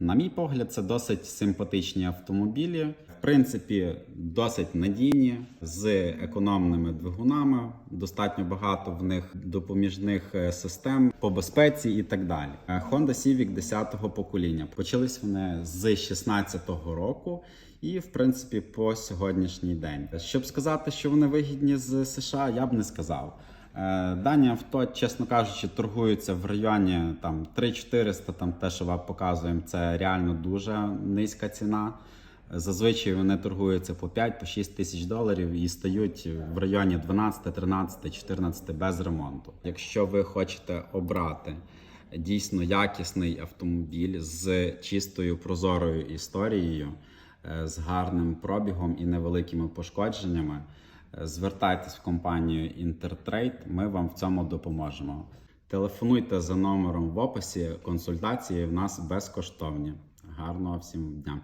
На мій погляд, це досить симпатичні автомобілі. В принципі, досить надійні з економними двигунами. Достатньо багато в них допоміжних е, систем по безпеці і так далі. Е, Honda Civic 10-го покоління. Почались вони з 16-го року. І в принципі по сьогоднішній день, щоб сказати, що вони вигідні з США, я б не сказав. Е, Дані авто, чесно кажучи, торгуються в районі там 3400, там те, що вам показуємо, це реально дуже низька ціна. Зазвичай вони торгуються по 5 по 6 тисяч доларів і стають в районі 12, 13, 14 без ремонту. Якщо ви хочете обрати дійсно якісний автомобіль з чистою прозорою історією, е, з гарним пробігом і невеликими пошкодженнями, звертайтесь в компанію Intertrade, ми вам в цьому допоможемо. Телефонуйте за номером в описі, консультації в нас безкоштовні. Гарного всім дня!